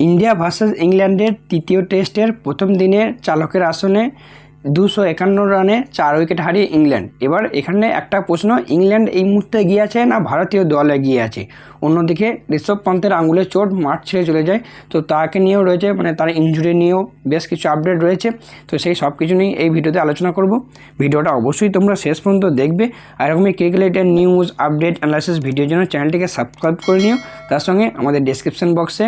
India versus ইংল্যান্ডের তৃতীয় টেস্টের প্রথম দিনের চালকের আসনে দুশো একান্ন রানে চার উইকেট হারিয়ে ইংল্যান্ড। এবার এখানে একটা প্রশ্ন, ইংল্যান্ড এই মুহূর্তে এগিয়ে আছে না ভারতীয় দল এগিয়ে আছে? অন্যদিকে ঋষভ পন্থের আঙুলের চোট, মাঠ ছেড়ে চলে যায়। তো তাকে নিয়েও রয়েছে মানে তার ইনজুরি নিয়েও বেশ কিছু আপডেট রয়েছে। তো সেই সব কিছু নিয়ে এই ভিডিওতে আলোচনা করব। ভিডিওটা অবশ্যই তোমরা শেষ পর্যন্ত দেখবে। আর এরকমই ক্রিকেটের নিউজ আপডেট অ্যানালাইসিস ভিডিওর জন্য চ্যানেলটিকে সাবস্ক্রাইব করে নিও। তার সঙ্গে আমাদের ডেসক্রিপশন বক্সে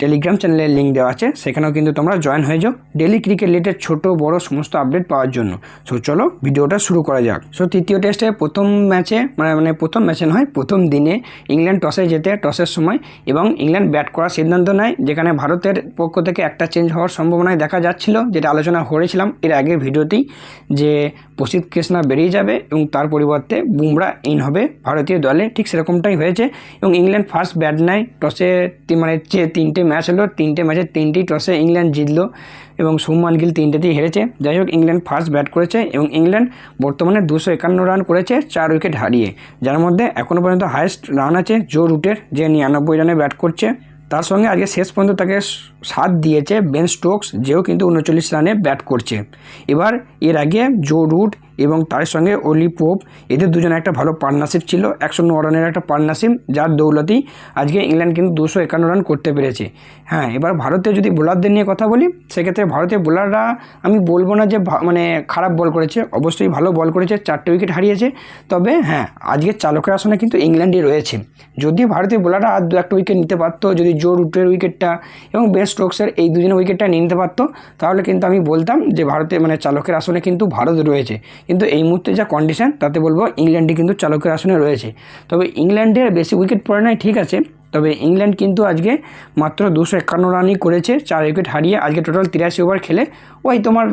টেলিগ্রাম চ্যানেলের লিঙ্ক দেওয়া আছে। সেখানেও কিন্তু তোমরা জয়েন হয়ে যাও ডেলি ক্রিকেট রিলেটেড ছোট বড় সমস্ত আপডেট পাওয়ার জন্য। সো চলো ভিডিওটা শুরু করা যাক। সো তৃতীয় টেস্টে প্রথম ম্যাচে মানে মানে প্রথম ম্যাচে নয়, প্রথম দিনে ইংল্যান্ড টসে যেতে টসের সময় এবং ইংল্যান্ড ব্যাট করার সিদ্ধান্ত নেয়, যেখানে ভারতের পক্ষ থেকে একটা চেঞ্জ হওয়ার সম্ভাবনায় দেখা যাচ্ছিল, যেটা আলোচনা করেছিলাম এর আগের ভিডিওতেই, যে প্রসিদ্ধ কৃষ্ণা বেরিয়ে যাবে এবং তার পরিবর্তে বুমরা ইন হবে ভারতীয় দলে। ঠিক সেরকমটাই হয়েছে এবং ইংল্যান্ড ফার্স্ট ব্যাট নেয় টসে মানে যে তিনটে ম্যাচ হলো তিনটে ম্যাচে তিনটেই টসে ইংল্যান্ড জিতলো এবং শুভমান গিল তিনটেতেই হেরেছে। যাই হোক, ইংল্যান্ড ফার্স্ট ব্যাট করেছে এবং ইংল্যান্ড বর্তমানে দুশো একান্ন রান করেছে, চার উইকেট হারিয়ে। যার মধ্যে এখনও পর্যন্ত হায়েস্ট রান আছে জো রুটের যে নিরানব্বই রানে ব্যাট করছে। তার সঙ্গে আজকে শেষ পর্যন্ত তাকে সাথ দিয়েছে বেন স্টোকস যেও কিন্তু উনচল্লিশ রানে ব্যাট করছে। এবার এর আগে জো রুট এবং তার সঙ্গে অলি পোপ, এদের দুজনে একটা ভালো পার্টনারশিপ ছিল একশো ন রানের একটা পার্টনারশিপ যার দৌলতেই আজকে ইংল্যান্ড কিন্তু দুশো একান্ন রান করতে পেরেছে। হ্যাঁ এবার ভারতে যদি বোলারদের নিয়ে কথা বলি, সেক্ষেত্রে ভারতীয় বোলাররা, আমি বলব না যে মানে খারাপ বল করেছে, অবশ্যই ভালো বল করেছে, চারটে উইকেট হারিয়েছে, তবে হ্যাঁ আজকে চালকের আসনে কিন্তু ইংল্যান্ডই রয়েছে। যদি ভারতীয় বোলাররা আর দু একটা উইকেট নিতে পারতো, যদি জো রুটের উইকেটটা এবং বেন স্টোকসের এই দুজনের উইকেটটা নিতে পারতো, তাহলে কিন্তু আমি বলতাম যে ভারতে মানে চালকের আসনে কিন্তু ভারত রয়েছে। কিন্তু এই মুহূর্তে যা কন্ডিশন তাতে বলব ইংল্যান্ডে কিন্তু চালকের আসনে রয়েছে। তবে ইংল্যান্ডের বেশি উইকেট পড়ে নাই, ঠিক আছে। তবে ইংল্যান্ড কিন্তু আজকে মাত্র দুশো একান্ন রানই করেছে, চার উইকেট হারিয়ে আজকে টোটাল তিরাশি ওভার খেলে। ওই তোমার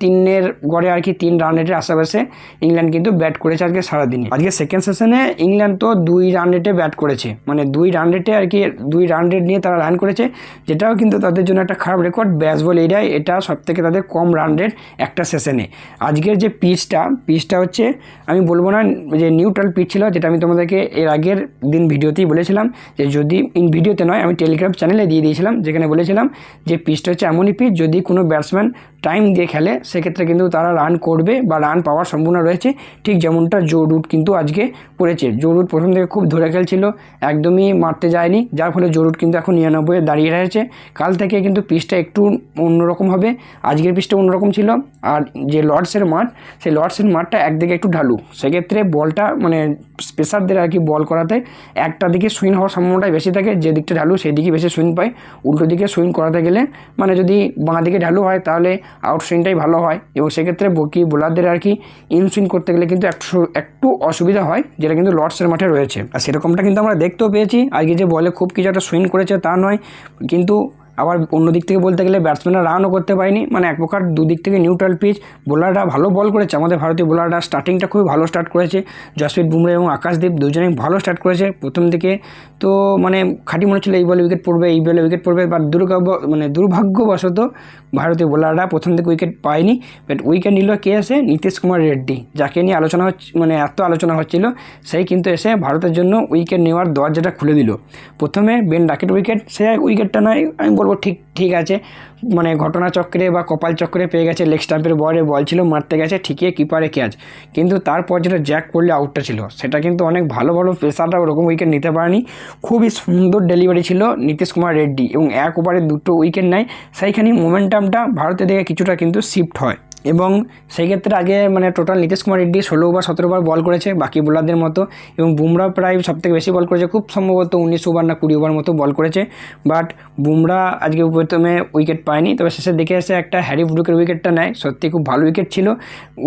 তিনের গড়ে আর কি তিন রান রেটের আশেপাশে ইংল্যান্ড কিন্তু ব্যাট করেছে আজকে সারাদিনে। আজকে সেকেন্ড সেশনে ইংল্যান্ড তো দুই রান রেটে ব্যাট করেছে। মানে দুই রান রেটে আর কি, দুই রান রেট নিয়ে তারা রান করেছে, যেটাও কিন্তু তাদের জন্য একটা খারাপ রেকর্ড ব্যাস বল এরিয়ায় এটা সব থেকে তাদের কম রান রেট একটা সেশনে আজকের যে পিচটা পিচটা হচ্ছে, আমি বলব না যে নিউট্রাল পিচ ছিল, যেটা আমি তোমাদেরকে এর আগের দিন ভিডিওতেই বলেছিলাম, যে যদি ইন ভিডিওতে নয়, আমি টেলিগ্রাম চ্যানেলে দিয়ে দিয়েছিলাম, যেখানে বলেছিলাম যে পিচটা হচ্ছে এমনই পিচ যদি কোনো ব্যাটসম্যান টাইম দিয়ে খেলে, সেক্ষেত্রে কিন্তু তারা রান করবে বা রান পাওয়ার সম্ভাবনা রয়েছে। ঠিক যেমনটা জো রুট কিন্তু আজকে পড়েছে জো রুট প্রথম থেকে খুব ধরে খেলছিল, একদমই মারতে যায়নি, যার ফলে জো রুট কিন্তু এখন নিরানব্বই দাঁড়িয়ে রয়েছে। কাল থেকে কিন্তু পিচটা একটু অন্যরকম হবে। আজকের পিচটা অন্যরকম ছিল। আর যে লর্ডসের মাঠ, সেই লর্ডসের মাঠটা একদিকে একটু ঢালু। সেক্ষেত্রে বলটা মানে স্পেসারদের আর কি বল করাতে একটা দিকে সুইন হওয়ার সম্ভাবনাটাই বেশি থাকে, যে দিকটা ঢালু সেই দিকে বেশি সুইং পায়। উল্টো দিকে সুইং করাতে গেলে মানে যদি বাঁ দিকে ঢালু হয়, তাহলে আউট সুইংটাই ভালো হয়। এবং সেক্ষেত্রে বকি, বোলারদের আর কি ইন সুইং করতে গেলে কিন্তু একটু একটু অসুবিধা হয়, যেটা কিন্তু লর্ডসের মাঠে রয়েছে। আর সেরকমটা কিন্তু আমরা দেখতেও পেয়েছি। আজকে যে বলে খুব কিছু একটা সুইং করেছে তা নয়, কিন্তু আবার অন্য দিক থেকে বলতে গেলে ব্যাটসম্যানরা রানও করতে পারেনি। মানে এক প্রকার দুদিক থেকে নিউট্রাল পিচ বোলাররা ভালো বল করেছে। আমাদের ভারতীয় বোলাররা স্টার্টিংটা খুবই ভালো স্টার্ট করেছে। জসপ্রীত বুমরা এবং আকাশদীপ দুজনেই ভালো স্টার্ট করেছে প্রথম দিকে। তো মানে খাঁটি মনে হচ্ছিল এই বলে উইকেট পড়বে, এই বলে উইকেট পড়বে। বা দুর্ভাগ্য মানে দুর্ভাগ্যবশত ভারতীয় বোলাররা প্রথম দিকে উইকেট পায়নি। বাট উইকেট নিল কে এসে? নীতিশ কুমার রেড্ডি যাকে নিয়ে আলোচনা হচ্ছে মানে এত আলোচনা হচ্ছিল, সেই কিন্তু এসে ভারতের জন্য উইকেট নেওয়ার দরজাটা খুলে দিল। প্রথমে বেন ডাকেট উইকেট সে উইকেটটা নয়, আমি বলব ঠিক ঠিক আছে। মানে ঘটনা চক্রে বা কপাল চক্রে পেয়ে গেছে লেগ স্টাম্পের বলে বল ছিল, মারতে গেছে, ঠিকই কিপারে ক্যাচ কিন্তু তারপর যেটা জ্যাক করলে আউটটা ছিল, সেটা কিন্তু অনেক ভালো ভালো প্রেশারটা ওরকম উইকেট নিতে পারেনি। খুবই সুন্দর ডেলিভারি ছিল নীতিশ কুমার রেড্ডি এবং এক ওভারে দুটো উইকেট নেয়। সেইখানে মোমেন্টামটা ভারতের দিকে কিছুটা কিন্তু শিফট হয়। এবং সেই ক্ষেত্রে আগে মানে টোটাল নীতিশ কুমার রেড্ডি ষোলো ওভার সতেরো ওভার বল করেছে, বাকি বোলারদের মতো এবং বুমরা প্রায় সবথেকে বেশি বল করেছে, খুব সম্ভবত উনিশ ওভার না কুড়ি ওভার মতো বল করেছে। বাট বুমরা আজকে প্রথমে উইকেট পায়নি, তবে শেষের দিকে এসে একটা হ্যারি ব্রুকের উইকেটটা নেয়, সত্যি খুব ভালো উইকেট ছিল।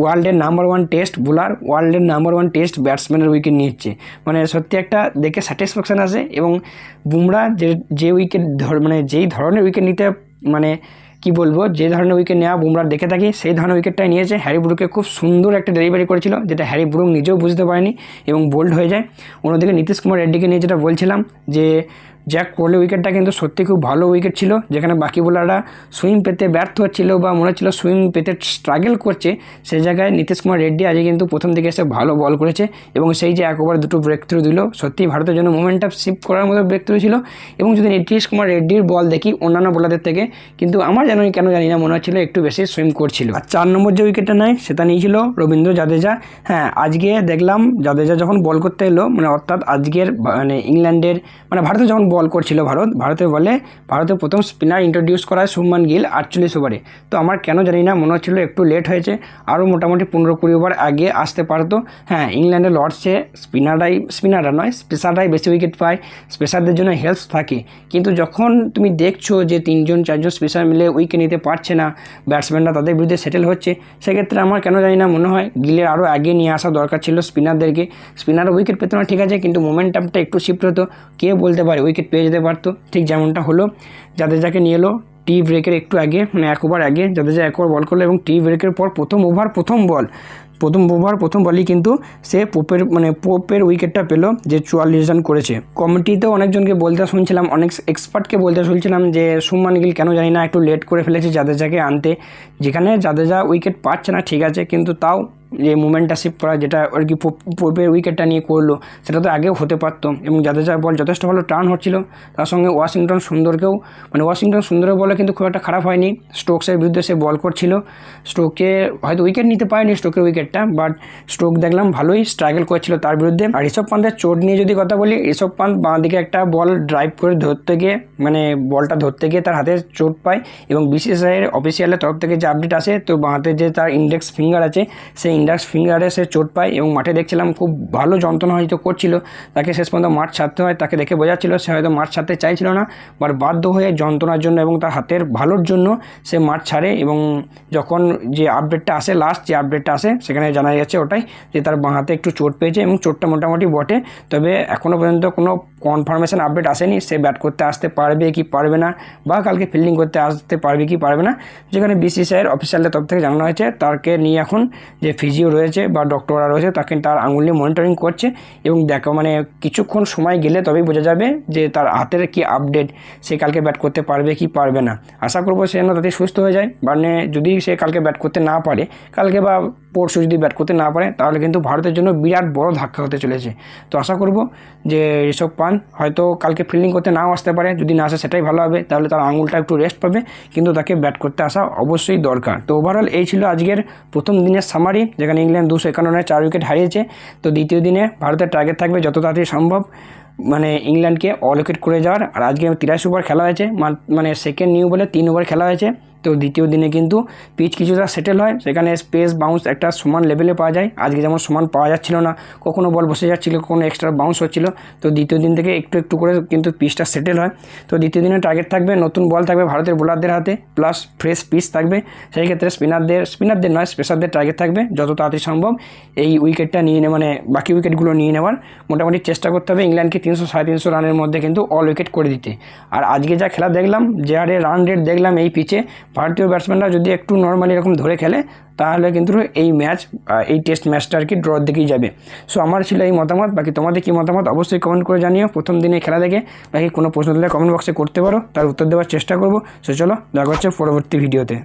ওয়ার্ল্ডের নাম্বার ওয়ান টেস্ট বোলার ওয়ার্ল্ডের নাম্বার ওয়ান টেস্ট ব্যাটসম্যানের উইকেট নিচ্ছে। মানে সত্যি একটা দেখে স্যাটিসফ্যাকশান আসে এবং বুমরা যে যে উইকেট মানে যেই ধরনের উইকেট নিতে মানে কি বলব, যে ধরনের উইকেট নেওয়া বুমরা দেখে থাকি, সেই ধরনের উইকেটটাই নিয়েছে। হ্যারি ব্রুকে খুব সুন্দর একটা ডেলিভারি করেছিল, যেটা হ্যারি ব্রুক নিজেও বুঝতে পারেনি এবং বোল্ড হয়ে যায়। অন্যদিকে নীতিশ কুমার রেড্ডিকে নিয়ে যেটা বলছিলাম, যে জ্যাক কোহলি উইকেটটা কিন্তু সত্যি খুব ভালো উইকেট ছিল, যেখানে বাকি বোলাররা সুইং পেতে ব্যর্থ হচ্ছিল বা মনে হচ্ছিল সুইং পেতে স্ট্রাগল করছে সেই জায়গায় নীতিশ কুমার রেড্ডি আজকে কিন্তু প্রথম দিকে এসে ভালো বল করেছে এবং সেই যে এক ওভার দুটো ব্রেক থ্রু দিল সত্যি ভারতের জন্য মোমেন্টটা শিফট করার মতো ব্রেক থ্রু ছিল এবং যদি নীতিশ কুমার রেড্ডির বল দেখি অন্যান্য বোলারদের থেকে, কিন্তু আমার জানি কেন জানি না, মনে হচ্ছিল একটু বেশি সুইম করছিল। আর চার নম্বর যে উইকেটটা নেয়, সেটা নিয়েছিল রবীন্দ্র জাদেজা। হ্যাঁ আজকে দেখলাম জাদেজা যখন বল করতে এলো মানে অর্থাৎ আজকের মানে ইংল্যান্ডের মানে ভারতে যখন বল করছিল ভারত, ভারতের বলে ভারতের প্রথম স্পিনার ইন্ট্রোডিউস করা শুভমান গিল আটচল্লিশ ওভারে। তো আমার কেন জানি না, মনে হচ্ছিল একটু লেট হয়েছে, আরও মোটামুটি পনেরো কুড়ি ওভার আগে আসতে পারতো। হ্যাঁ ইংল্যান্ডের লর্ডসে স্পিনাররাই স্পিনাররা নয় স্পেশালরাই বেশি উইকেট পায় স্পেশালদের জন্য হেল্প থাকে। কিন্তু যখন তুমি দেখছ যে তিনজন, চারজন স্পেশাল মিলে উইকেট নিতে পারছে না ব্যাটসম্যানরা তাদের বিরুদ্ধে সেটেল হচ্ছে, সেক্ষেত্রে আমার কেন জানি না মনে হয় গিলের আরও আগে নিয়ে আসা দরকার ছিল স্পিনারদেরকে স্পিনার উইকেট পেতো না, ঠিক আছে, কিন্তু মোমেন্টামটা একটু শিফট হতো। কে বলতে পারে উইকেট পেয়ে যেতে পারতো। ঠিক যেমনটা হলো যাকে নিয়ে এলো টি ব্রেকের একটু আগে মানে এক ওভার আগে যা এক ওভার বল করল এবং টি ব্রেকের পর প্রথম ওভার প্রথম বল প্রথম ওভার প্রথম বলই কিন্তু সে পোপের মানে পোপের উইকেটটা পেল যে চুয়াল্লিশ রান করেছে। কমিটিতেও অনেকজনকে বলতে শুনছিলাম, অনেক এক্সপার্টকে বলতে শুনছিলাম যে, সুমান গিল কেন জানি না, একটু লেট করে ফেলেছে জাদেজাকে আনতে। যেখানে জাদেজা উইকেট পাচ্ছে না, ঠিক আছে, কিন্তু তাও যে মুভমেন্টটা শিফট করা যেটা আর কি পোপের উইকেটটা নিয়ে করল, সেটা তো আগেও হতে পারতো। এবং জাদেজা বল যথেষ্ট ভালো টার্ন হচ্ছিল, তার সঙ্গে ওয়াশিংটন সুন্দরকেও মানে ওয়াশিংটন সুন্দরের বলে কিন্তু খুব একটা খারাপ হয়নি। স্টোকসের বিরুদ্ধে সে বল করছিল। স্টোকে হয়তো উইকেট নিতে পারেনি স্টোকের উইকেটটা বাট স্টোক দেখলাম ভালোই স্ট্রাগল করেছিল তার বিরুদ্ধে। আর ঋষভ পান্তের চোট নিয়ে যদি কথা বলি ঋষভ পান্ত বাঁ দিকে একটা বল ড্রাইভ করে ধরতে গিয়ে মানে বলটা ধরতে গিয়ে তার হাতে চোট পায় এবং বিসিসিআইয়ের অফিসিয়ালের তরফ থেকে যে আপডেট আসে, তো বাঁ হাতে যে তার ইন্ডেক্স ফিঙ্গার আছে, সেই ইন্ডেক্স ফিঙ্গারে সে চোট পায় এবং মাঠে দেখছিলাম খুব ভালো যন্ত্রণা হয়তো করছিল, তাকে শেষ পর্যন্ত মাঠ ছাড়তে হয়, তাকে দেখে বোঝাচ্ছিল সে হয়তো মাঠ ছাড়তে চাইছিল না বাট বাধ্য হয়ে যন্ত্রণার জন্য এবং তার হাতের ভালোর জন্য সে মাঠ ছাড়ে এবং যখন যে আপডেটটা আসে লাস্ট যে আপডেটটা আসে, সেখানে জানা যাচ্ছে ওটাই যে তার বাঁ হাতে একটু চোট পেয়েছে এবং চোটটা মোটামুটি বটে, তবে এখনও পর্যন্ত কোনো কনফার্মেশন আপডেট আসেনি, সে ব্যাট করতে আসতে পারবে কি পারবে না, বা কালকে ফিল্ডিং করতে আসতে পারবে কি পারবে না, যেখানে বিসিসিআইয়ের অফিসিয়ালদের তরফ থেকে জানানো হয়েছে তাকে নিয়ে এখন যে ফিজিও রয়েছে বা ডক্টররা রয়েছে, তাকে তার আঙুল নিয়ে মনিটরিং করছে, এবং দেখো মানে কিছুক্ষণ সময় গেলে তবেই বোঝা যাবে যে তার হাতের কি আপডেট সে কালকে ব্যাট করতে পারবে কি পারবে না। আশা করব সে যেন তাতে সুস্থ হয়ে যায় মানে যদি সে কালকে ব্যাট করতে না পারে, কালকে বা পরশু যদি ব্যাট করতে না পারে, তাহলে কিন্তু ভারতের জন্য বিরাট বড় ধাক্কা হতে চলেছে। তো আশা করব যে ঋষভ পান হয়তো কালকে ফিল্ডিং করতে নাও আসতে পারে। যদি না আসে, সেটাই ভালো হবে। তাহলে তার আঙুলটা একটু রেস্ট পাবে। কিন্তু তাকে ব্যাট করতে আসা অবশ্যই দরকার। তো ওভারঅল এই ছিল আজকের প্রথম দিনের সামারি যেখানে ইংল্যান্ড দুশো একান্ন রানে চার উইকেট হারিয়েছে। তো দ্বিতীয় দিনে ভারতের টার্গেট থাকবে যত তাড়াতাড়ি সম্ভব। মানে ইংল্যান্ডকে অল উইকেট করে যাওয়ার। আর আজকে তিরাশি ওভার খেলা হয়েছে। মান- মানে সেকেন্ড নিউ বলে তিন ওভার খেলা হয়েছে। তো দ্বিতীয় দিনে কিন্তু পিচ কিছুটা সেটেল হয়। সেখানে স্পেস বাউন্স একটা সমান লেভেলে পাওয়া যায়। আজকে যেমন সমান পাওয়া যাচ্ছিল না, কখনো বল বসে যাচ্ছিল, কখনো এক্সট্রা বাউন্স হচ্ছিল। তো দ্বিতীয় দিন থেকে একটু একটু করে কিন্তু পিচটা সেটেল হয়। তো দ্বিতীয় দিনে টার্গেট থাকবে, নতুন বল থাকবে ভারতের বোলারদের হাতে প্লাস ফ্রেশ পিচ থাকবে। সেই ক্ষেত্রে স্পিনারদের স্পিনারদের নয় স্পেশারদের টার্গেট থাকবে, যত তাড়াতাড়ি সম্ভব এই উইকেটটা নিয়ে মানে বাকি উইকেটগুলো নিয়ে নেওয়ার। মোটামুটি চেষ্টা করতে হবে ইংল্যান্ডকে তিনশো, সাড়ে তিনশো রানের মধ্যে কিন্তু অল উইকেট করে দিতে। আর আজকে যা খেলা দেখলাম, যে হারে রান রেট দেখলাম এই পিচে ভারতীয় ব্যাটসম্যানরা যদি একটু নর্মালি এরকম ধরে খেলে, তাহলে কিন্তু এই ম্যাচ এই টেস্ট ম্যাচটা আর কি ড্রর দিকেই যাবে। সো আমার ছিল এই মতামত। বাকি তোমাদের কী মতামত অবশ্যই কমেন্ট করে জানিও। প্রথম দিনে খেলা দেখে, বাকি কোনো প্রশ্ন দিলে কমেন্ট বক্সে করতে পারো। তার উত্তর দেওয়ার চেষ্টা করব। সো চলো, দেখা হচ্ছে পরবর্তী ভিডিওতে